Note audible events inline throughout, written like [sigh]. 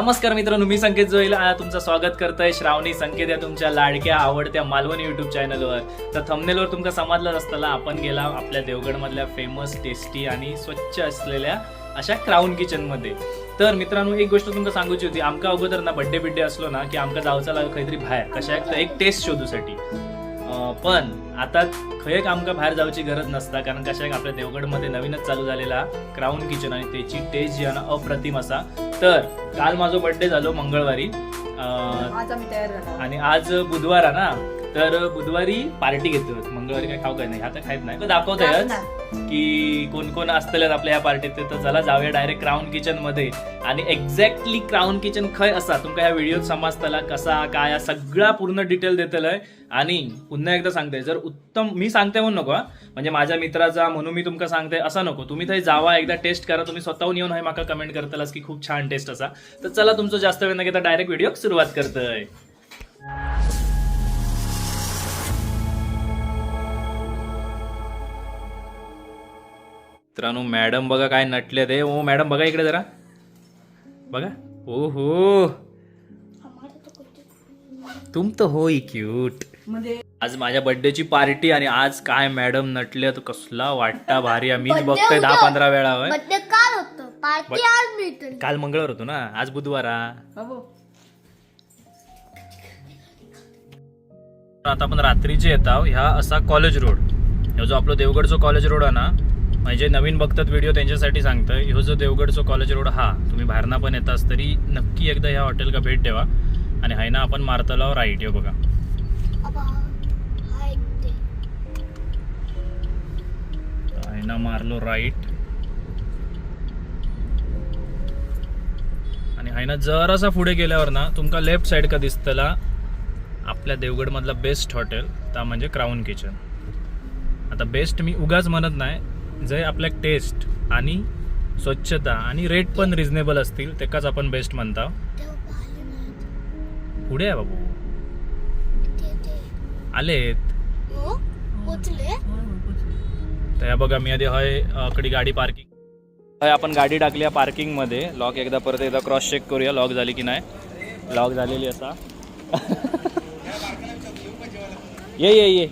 नमस्कार मित्रांनो मी संकेत जोईल. तुमचं स्वागत करतोय. श्रावणी संकेत या तुमच्या लाडक्या आवडत्या मालवणी युट्यूब चॅनलवर तर थंबनेलवर तुमका समजलंच असताना आपण गेला आपल्या देवगडमधल्या फेमस टेस्टी आणि स्वच्छ असलेल्या अशा क्राऊन किचनमध्ये तर मित्रांनो एक गोष्ट तुमका सांगूची होती. आमका अगोदर ना बड्डे बिड्डे असलो ना की आमका जावचा लागलो काहीतरी बाहेर. कशा एक- एक टेस्ट शोधूसाठी. पण आता खयक आमका बाहेर जाऊची गरज नसता कारण कशा एक आपल्या देवगडमध्ये नवीनच चालू झालेला क्राऊन किचन आणि त्याची टेस्ट जी आहे ना अप्रतिम असा. तर काल माझा बर्थडे झालो मंगळवारी. अं, आज आम्ही तयार झाला. आणि आज बुधवार आहे ना तर बुधवारी पार्टी घेतो मंगळवारी काय खाऊ काय नाही. आता खायत नाही. दाखवतोयच की कोण कोण असतल्यात आपल्या या पार्टीत तर चला जाऊया डायरेक्ट क्राऊन किचनमध्ये. आणि एक्झॅक्टली क्राऊन किचन खय असा? तुमका ह्या व्हिडिओत समजतला कसा काय सगळा पूर्ण डिटेल देतलंय. आणि पुन्हा एकदा सांगते जर उत्तम मी सांगते म्हणून नको. म्हणजे माझ्या मित्राचा म्हणून मी तुमका सांगते असं नको. तुम्ही थंय जावा एकदा टेस्ट करा. तुम्ही स्वतःहून येऊन हे माका कमेंट करतलास की खूप छान टेस्ट असा. तर चला तुमचं जास्त वेळ न घेता डायरेक्ट व्हिडिओ सुरुवात करतोय. मित्रांनो मॅडम बघा काय नटले ते ओ मॅडम बघा इकडे जरा. बघा. ओ हो तुम तर होई क्यूट आज माझ्या बर्थडेची पार्टी आणि आज काय मॅडम नटले तर कसला वाटता भारी. मीच बघतोय दहा पंधरा वेळा होय. काल होतं. पार्टी आज मिळते काल मंगळवार होतो ना? आज बुधवार हा. आता आपण रात्रीचे येत आहोत. ह्या असा कॉलेज रोड ह्यो जो आपलो देवगडचो कॉलेज रोड आहे ना म्हणजे नवीन बघतात व्हिडिओ त्यांच्यासाठी सांगतोय ह्यो जो देवगडचो कॉलेज रोड हा तुम्ही बाहेरना पण येतास तरी नक्की एकदा ह्या हॉटेलका भेट द्यावा आणि हाय ना आपण मारतलाव राईट यो बघा हाय ना मारलो राईट. आणि हाय ना जरासा पुढे गेल्यावर ना तुमका लेफ्ट साईड का दिसतला आपल्या देवगडमधला बेस्ट हॉटेल त्या म्हणजे क्राऊन किचन आता बेस्ट मी उगाच म्हणत नाही जे आपल्या टेस्ट आणि स्वच्छता आणि रेट पण रिझनेबल असतील तेकाच आपण बेस्ट म्हणता. पुढे आहे बाबू. आलेत. पोचले तर या बघा मी आधी हय अकडी गाडी पार्किंग हय आपण गाडी टाकली आहे पार्किंगमध्ये लॉक एकदा परत एकदा क्रॉस चेक करूया लॉक झाली की नाही. लॉक झालेली असा. [laughs] ये ये ये.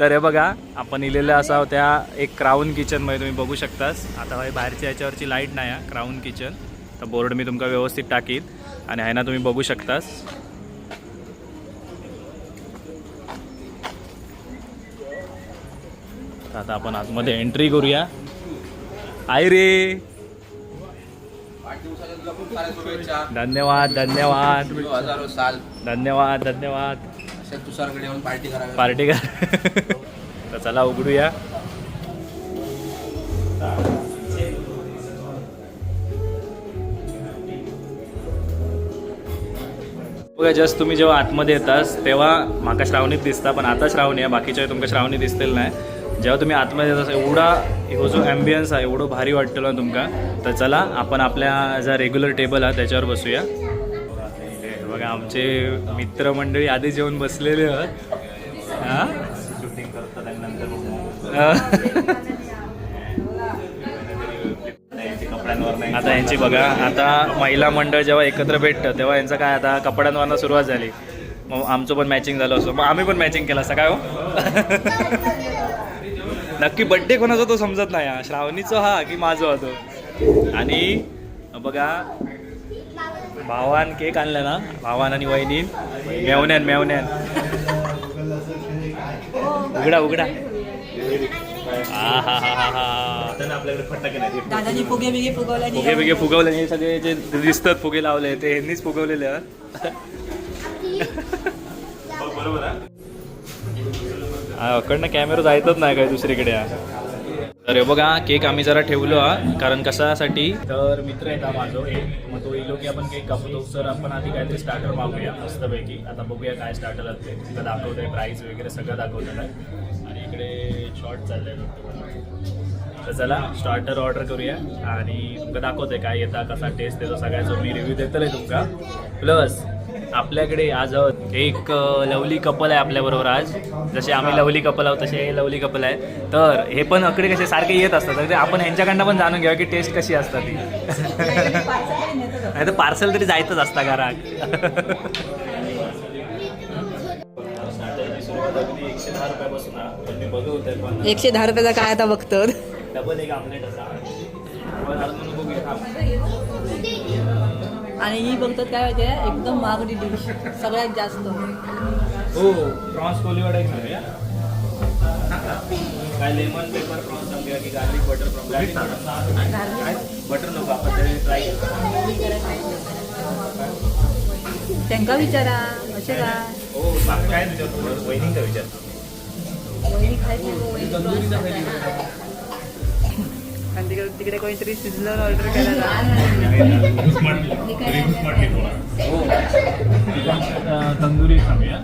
तर हे बघा आपण इलेलं असा त्या एक क्राऊन किचनमध्ये तुम्ही बघू शकतास. आता हय बाहेरच्या याच्यावरची लाइट नाही आहे क्राऊन किचन तर बोर्ड मी तुमका व्यवस्थित टाकीत आणि आहे ना तुम्ही बघू शकतास. आता आपण आतमध्ये एंट्री करूया. आय रे! धन्यवाद धन्यवाद. धन्यवाद धन्यवाद. तुषारकडे येऊन पार्टी करावी. पार्टी कर. तर चला उघडूया. बघा जस्ट तुम्ही जेव्हा आतमध्ये येतास तेव्हा माका श्रावणीत दिसता पण आता श्रावणी आहे बाकीच्या तुमका श्रावणी दिसतील नाही. जेव्हा तुम्ही आतमध्ये येतास एवढा हो जो ॲम्बियन्स आहे एवढं भारी वाटतं ना तुमका. तर चला आपण आपल्या जा रेग्युलर टेबल आहे त्याच्यावर बसूया. बघा आमचे मित्रमंडळी आधी जेवण बसलेले आहेत. आता यांची बघा आता महिला मंडळ जेव्हा एकत्र भेटतं तेव्हा यांचं काय आता कपड्यांवरनं सुरुवात झाली. मग आमचं पण मॅचिंग झालं असतो मग आम्ही पण मॅचिंग केलं असं काय हो? नक्की बड्डे कोणाचा तो समजत नाही हा. श्रावणीचं हा की माझं होतो आणि बघा भावान केक आणला ना भावान आणि वहिनी. मेवण्यान मेवण्यान. उघडा उघडा. आपल्याकडे फटाके नाही दादानी फुगे बिगे फुगवला फुगे बिगे फुगवले हे सगळे जे दिसतात फुगे लावले ते यांनीच फुगवलेले आहेत. हा, अकडनं कॅमेरा जायतच नाही काय दुसरीकडे. तर हे बघा केक आम्ही जरा ठेवलो हा. कारण कशासाठी? तर मित्र येतात माझं एक मग तो इलो की आपण केक कापतो. सर आपण आधी काहीतरी स्टार्टर मागूया मस्तपैकी. आता बघूया काय स्टार्टर असते तुला दाखवतोय प्राईस वगैरे सगळं दाखवतं आहे आणि इकडे शॉर्ट चाललंय तर चला स्टार्टर ऑर्डर करूया. आणि तुमका दाखवतोय काय येता कसा टेस्ट येतो सगळ्याचं. मी रिव्ह्यू देतोय तुमका. प्लस आपल्याकडे आज एक लवली कपल आहे आपल्या बरोबर आज. जसे आम्ही लवली कपल आहोत तसे हे लवली कपल आहे. तर हे पण अकडे कसे सारखे येत असतात. तर ते आपण ह्यांच्याकडनं पण जाणून घ्या की टेस्ट कशी असतात ती. नाही तर पार्सल तरी जायचंच असता घरात. एकशे दहा रुपयाचा काय आता बघतो डबल एक आमलेट असा. आणि ही बघतात काय माहिती एकदम महागडी डिश सगळ्यात जास्त. हो प्रॉन्स कोलीवाडा एक सांगूया काय लेमन पेपर प्रॉन्स सांगूया की गार्लिक बटर प्रॉन्स. बटर नको आपण तरी ट्राय त्यांका विचारा असे का? हो सांग काय तुझ्या वहिनींचा विचार वहिनी खायची आणि तिकडे तिकडे कोणीतरी सिझलर ऑर्डर करायला तंदुरी बनव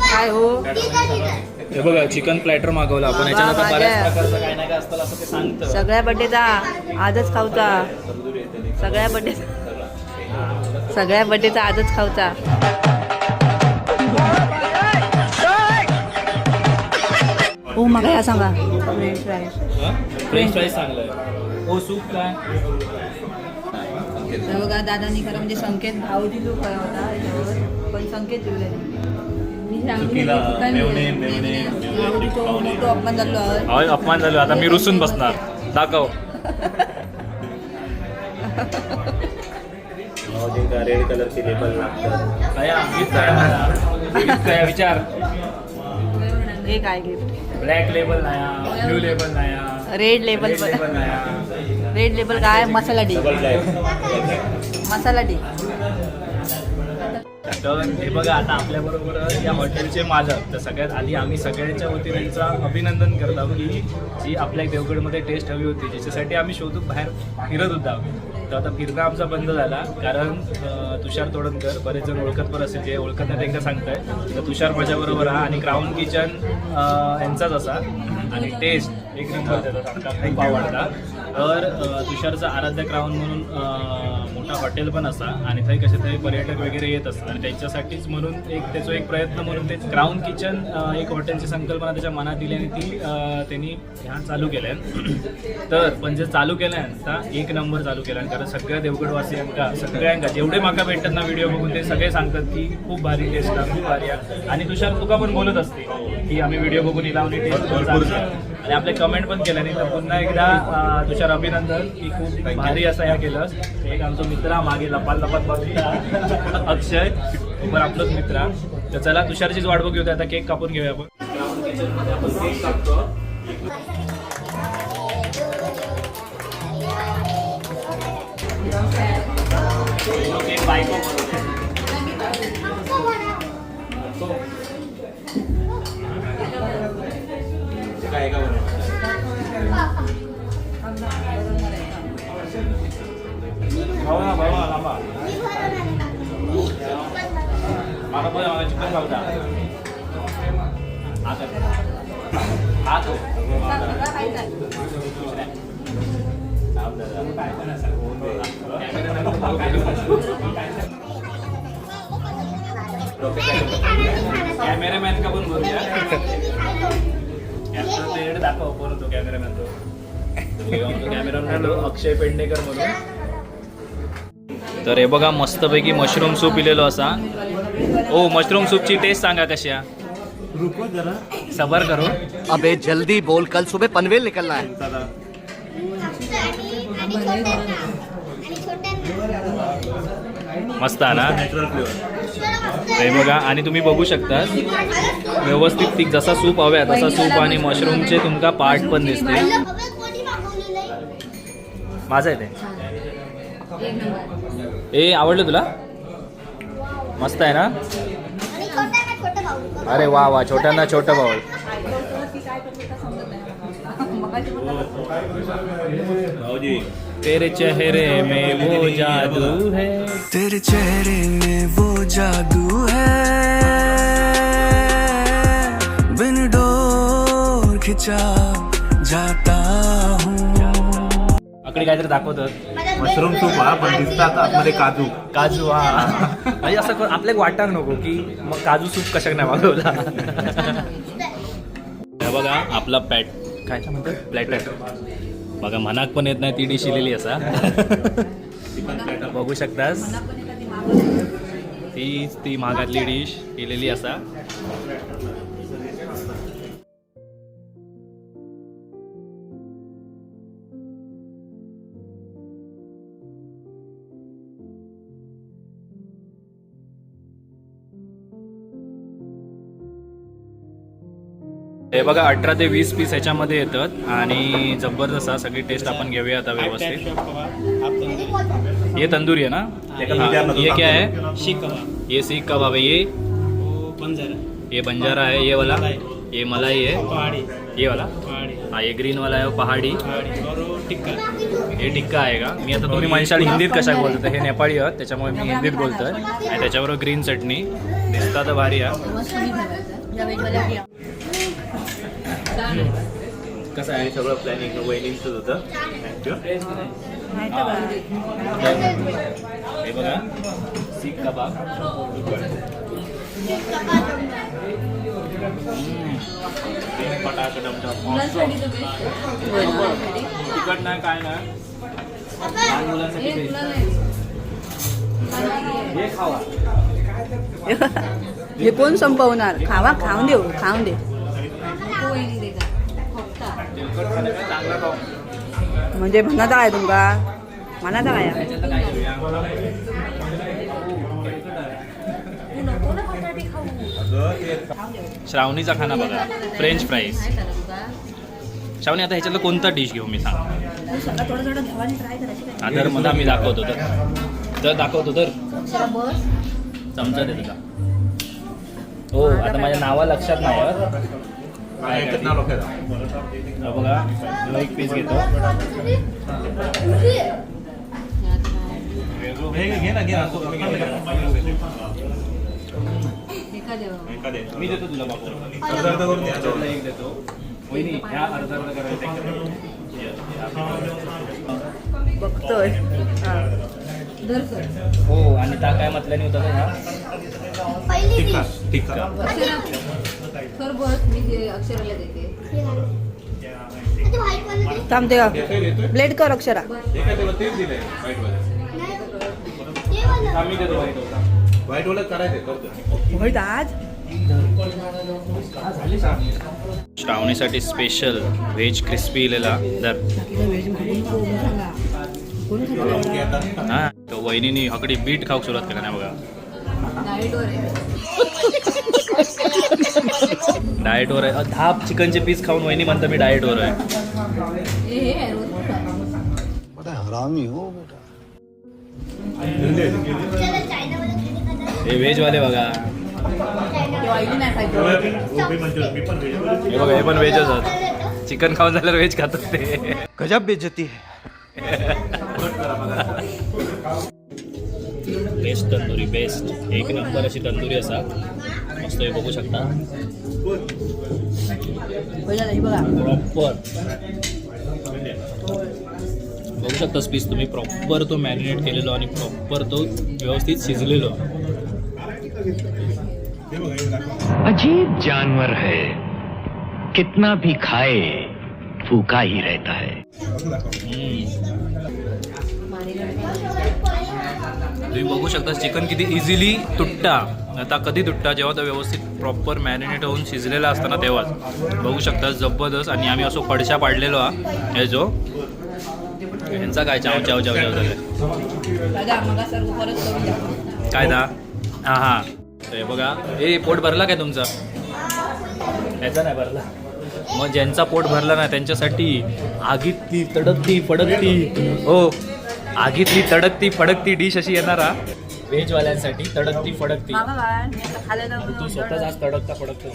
काय हो? हे बघा चिकन प्लॅटर मागवलं आपण. याच्यात आता बऱ्याच. प्रकारचं काय नाही काय असतं असं ते सांगतं. सगळ्या बड्डेचा आजच खाऊचा. सगळ्या बड्डे सगळ्या बड्डेचा आजच खाऊचा. हो मग ह्या सांगा. फ्रेंच फ्राईज फ्रेंच फ्राईज चांगलं आहे. हो सूप काय? बघा दादानी खरं म्हणजे संकेत भाऊजी जो खरा होता पण संकेत दिले काय अपमान झालो अपमान झालो आता मी रुसून बसणार. दाखव. रेड कलरची लेबल लागतात. काय काय काय विचार. हे काय गिफ्ट ब्लॅक लेबल नाही ब्ल्यू लेबल नाही रेड लेबल रेड लेबल काय? मसाला डी मसाला डी तर हे बघा आता आपल्या बरोबर या हॉटेलचे मालक तर सगळ्यात आधी आम्ही सगळ्यांच्या वतीने त्यांचं अभिनंदन करतो की जी आपल्या देवगडमध्ये टेस्ट हवी होती ज्याच्यासाठी आम्ही शोधून बाहेर फिरत होता. तर आता फिरणं आमचा बंद झाला. कारण तुषार तोडणकर बरेच जण ओळखत पण असेल जे ओळखत नाही त्यांना सांगताय. तर तुषार माझ्याबरोबर हा आणि क्राऊन किचन यांचाच असा. आणि टेस्ट एक नंबर त्याचा खूप आवडता. तर तुषारचा आराध्य क्राऊन म्हणून मोठा हॉटेल पण असा. आणि थंय कसे तरी पर्यटक वगैरे येत असतात. आणि त्यांच्यासाठीच म्हणून एक त्याचा एक प्रयत्न म्हणून ते क्राऊन किचन एक हॉटेलची संकल्पना त्याच्या मनात दिली आणि ती त्यांनी ह्या चालू केल्या. तर पण जे चालू केल्या आता एक नंबर चालू केला कारण सगळ्या देवगडवासियांका सगळ्यांका जेवढे माका भेटतात ना व्हिडिओ बघून ते सगळे सांगतात की खूप भारी टेस्ट आहे खूप भारी आहे. आणि तुषार तुका पण बोलत असते की आम्ही व्हिडिओ बघून ही लावली टेस्ट आणि आपले कमेंट पण केल्या नाही तर पुन्हा एकदा तुषार अभिनंदन की खूप भारी असं ह्या केलंस. एक आमचा मित्र मागे लपात लपात बघता. अक्षय पण आपलाच मित्र. तर चला तुषारचीच वाट बघूया आता केक कापून घेऊया आपण. किचनमध्ये आपण केक कापतो केक बायको बनवते. काय का भाऊ ना भाऊ ना लांबा माका बोला मला चिकन खाऊ द्या हात हात कॅमेरामॅन का पण बोलूया कॅमेरा दाखव कोण होतो कॅमेरामॅन तो कॅमेरामॅन अक्षय पेडणेकर म्हणून तर हे बघा मस्तपैकी मशरूम सूप पिलेलो असा. ओ मशरूम सूपची टेस्ट सांगा कशा सबर करो. अबे जल्दी बोल. कल सुबह पनवेल निकलना है. मस्त आहे ना? हे बघा आणि तुम्ही बघू शकता व्यवस्थित ती जसा सूप हव्या तसा सूप आणि मशरूमचे तुमका पार्ट पण दिसते माझं आहे ते. ए आवडलं तुला? मस्त आहे ना? अरे वा वा छोट्यांना छोटं भाऊजी तेरे चेहरे में वो जादू है। तेरे चेहरे में वो जादू है। बिन डोर खिंचा जाता हूँ। आकडे काहीतरी दाखवतात मशरूम सूप हा पण दिसतात आतमध्ये काजू. काजू हा. म्हणजे असं कर- आपल्याला नको की मग काजू सूप कशाक नाही मागवला हे बघा आपला पॅट काय म्हणतात? प्लॅटर बघा मनाक पण येत नाही ती डिश लिहिली असा बघू. शकतास. तीच ती महागातली डिश केलेली असा हे बघा अठरा ते वीस पीस ह्याच्यामध्ये येतात आणि जबरदस्त आहे. सगळी टेस्ट आपण घेऊया आता व्यवस्थित. ये तंदूरी है ना? हाँ, ये क्या है कबाब. ये सीख कबाब है? ये बंजारा. ये बंजारा है ये वाला. मलाई। ये मलाई है पहाड़ी. ये वाला? हा ये ग्रीन वाला आहे वो पहाडी. और टिक्का. हे टिक्का आहे का? मी आता तुम्ही म्हणशाल हिंदीत कशा बोलतो? हे नेपाळी आहात त्याच्यामुळे मी हिंदीत बोलतोय. आणि त्याच्याबरोबर ग्रीन चटणी. दिसता तर भारी आहे मस्त मी ठेवायचं या वेगवेगळ्या घ्या. कसं आणि सगळं प्लॅनिंग वहिनींचंच होतं Thank you. नाही तर बरं. हे बघा सीख कबाब हम्म. पटाक डमडम मुलांसाठी तर best आहे. होय ना? तिखट नाही काय नाही लहान मुलांसाठी हे best. तुला नाही. हे खावा हे कोण संपवणार खावा खाऊन देऊ खाऊन दे म्हणजे म्हणाचा आहे तुमका? म्हणाचा काय श्रावणीचा खाना बघा. फ्रेंच फ्राईज श्रावणी आता ह्याच्यातलं कोणता डिश घेऊ मी सांग? थोडं हा तर मला मी दाखवतो तर. तर दाखवतो तर. चमचा दे तुझा हो आता माझ्या नावा लक्षात नाही ना बघा एक पीस घेतो घे ना घे ना तो कमी घे एखाद्या मी देतो तुला बाबू अर्धा अर्धा करून द्या. तुला एक देतो वहिनी ह्या अर्धा अर्धा करायचं बघतोय हा. आणि त्या काय म्हटल्याने होता का ह्या पहिली टिक्का dish. टिक्का अक्षरा सर बस मी जे अक्षराला देते. आणि ते white वालं दे. थांबते का प्लेट कर अक्षरा व्हाईट आज? श्रावणीसाठी स्पेशल व्हेज क्रिस्पी इलेला. दर हा तो वहिनीनी हकडी बीट खाऊ सुरुवात केला नाही बघा. डाएटवर आहे डाएटवर आहे अ, दहा चिकनचे पीस खाऊन वहिनी म्हणतं मी डाएटवर आहे हे। हे आहे. हे व्हेजवाले बघा हे बघा हे पण व्हेजच आहेत चिकन खाऊन झाल्यावर व्हेज खातात ते गजब बेइज्जती है। बेस्ट तंदुरी बेस्ट एक नंबर अशी तंदुरी असा. मस्त हे बघू शकता. हे बघा प्रॉपर बघू शकता पीस तुम्ही. प्रॉपर तो मॅरिनेट केलेलो आणि प्रॉपर तो व्यवस्थित शिजलेलो. अजीब जानवर है. कितना भी खाए भूखा ही रहता है. तुम्ही बघू शकता चिकन किती इझिली तुटता आता कधी तुटता जेव्हा तो व्यवस्थित प्रॉपर मॅरिनेट होऊन शिजलेला असताना तेव्हाच. बघू शकता जबरदस्त. आणि आम्ही असो पडशा पाडलेलो हा. हे जो. ह्यांचा काय? चाव चाव चाव चाव झालं काय दा? हां हां. हे बघा. ए पोट भरला काय तुमचा? ह्याचा नाही भरला. मग ज्यांचा पोट भरला ना त्यांच्यासाठी आगीतली तडकती फडकती. हो. आगीतली तडकती फडकती डिश अशी येणार हा? व्हेजवाल्यांसाठी तडकती फडकती. तू स्वतःच आज तडकता फडकता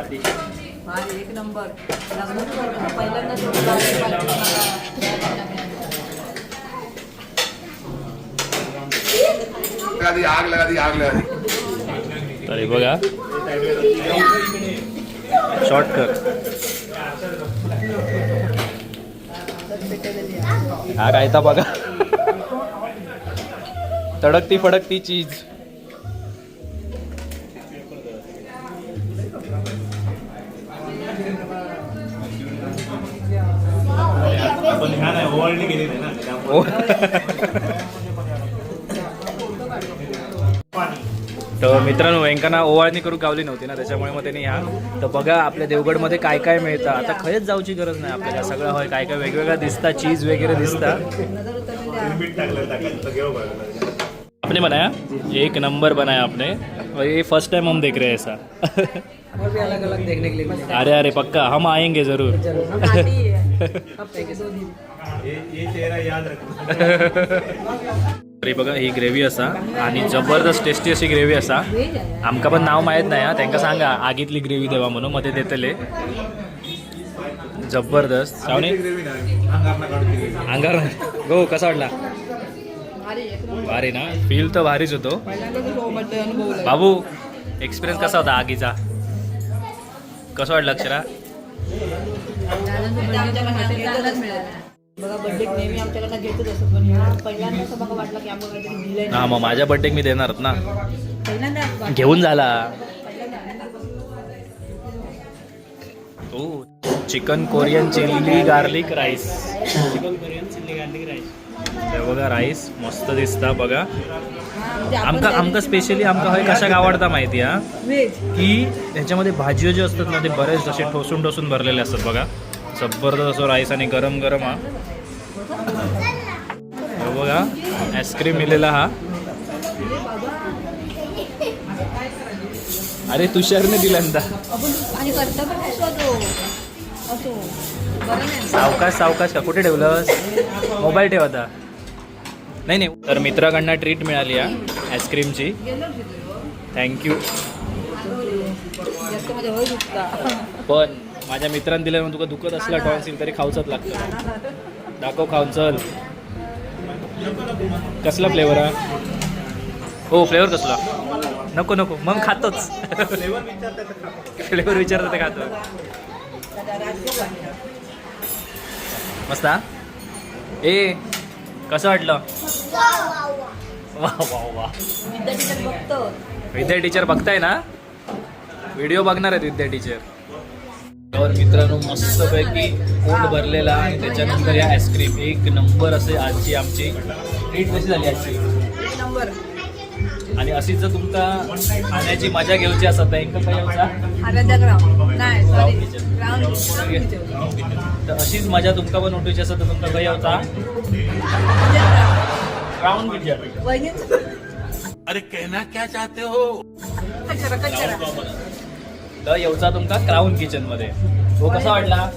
एक नंबर. लग्नाचं वर्ष पहिल्यांदा सोडलं असं पाहिजे मला. तर हे बघा. शॉर्ट कर हा काय बघा. तडकती फडकती चीज. ह्या नाही ओवाळणी केलेली ना [laughs] मित्रांनो व्यंकना ओवाळणी करून गावली नव्हती ना त्याच्यामुळे मग त्यांनी ह्या तर बघा आपल्या देवगडमध्ये काय काय मिळतं. आता खयच जाऊची गरज नाही आपल्याला. सगळं होय काय काय वेगवेगळं दिसतं चीज वगैरे दिसतं. मीठ टाकलं टाकायचं तर घेऊ बघा आपने बनाया? एक नंबर बनाया आपने. और ये फर्स्ट टाइम हम देख रहे हैं ऐसा. और भी अलग अलग देखने के लिए अरे अरे पक्का हम आएंगे जरूर. ही है [laughs] ये ये चेहरा याद रखना. [laughs] तरी बघा ही ग्रेव्ही असा आणि जबरदस्त टेस्टी अशी ग्रेव्ही असा. आमका पण नाव माहीत नाही हा. त्यांना सांगा आगीतली ग्रेव्ही देवा म्हणून मध्ये देतले. जबरदस्त. सावने? अंगार. गो कसा वाटला? भारी ना? फील तर भारीच होतो. बाबू एक्सपिरियन्स कसा होता आगीचा? कसं वाटलं अक्षरा? त्यानंतर आमच्याकडनं घेतलंच मिळालं बघा बड्डे नेहमी आमच्याकडनं घेतच असत पण ह्या पहिल्यांदा असं बघा वाटलं की आम्हाला काहीतरी दिलंय. हा मग माझ्या बड्डे मी देणारच ना. पहिल्यांदा. घेऊन झाला. ओ chicken Korean chilli garlic rice chicken Korean chilli garlic rice बघा राईस मस्त दिसता बघा. म्हणजे आमका आमका स्पेशली आमका हय कशाक आवडता माहिती हा? व्हेज की ह्याच्यामध्ये भाजी जे असतात ना ते बरेच असे ठोसून ठोसून भरलेले असतात बघा. जबरदस्त असो राईस आणि गरम गरम हा. बघा आईस्क्रीम मिळेला हा. अरे तुषारने दिल्यांदा. सावकाश सावकाश का? कुठे ठेवलंस? मोबाईल ठेव आता. नाही नाही. तर मित्राकडनं ट्रीट मिळाली हा आईस्क्रीमची थँक्यू पण माझ्या मित्रांनी दिल्यानं तुका दुखत असला टॉन्सिल तरी खाऊचंच लागतं. दाखव खाऊन चल. कसला फ्लेवर हा? हो फ्लेवर कसला? नको नको. मग खातोच. फ्लेवर विचारतो ते खातो. मस्त हा? ए कसं वाटलं? वा विद्या टीचर बघताय. ना? व्हिडिओ बघणार आहेत विद्या टीचर तर मित्रांनो मस्तपैकी पोट भरलेला आणि त्याच्यानंतर या आईस्क्रीम एक नंबर असे आजची आमची ट्रीट कशी झाली आजची? एक नंबर. आणि अशीच जर तुमका खाण्याची मजा घेऊची असत तर एक तर अशीच मजा तुमका पण उठूची असत तर तुमका काय होता ग्राउंड किचन अरे कहना क्या चाहते हो? कचरा कचरा. तर येऊचा तुमका क्राऊन किचनमध्ये. तो कसा वाटला?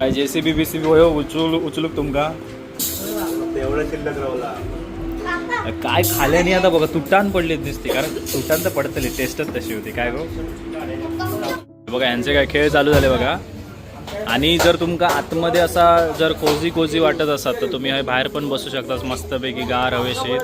काय जेसीबी बीसीबी होय उचलू उचलूक तुमका? तेवढं शिल्लक राहला काय खाल्याने आता बघा तुटान पडले दिसते कारण तुटान तर पडतले टेस्टच तशी होती काय गो? बघा यांचे काय खेळ चालू झाले बघा. आणि जर तुमका आतमध्ये असा जर कोझी कोझी वाटत असाल तर तुम्ही हे बाहेर पण बसू शकता मस्तपैकी गार हवेशीर.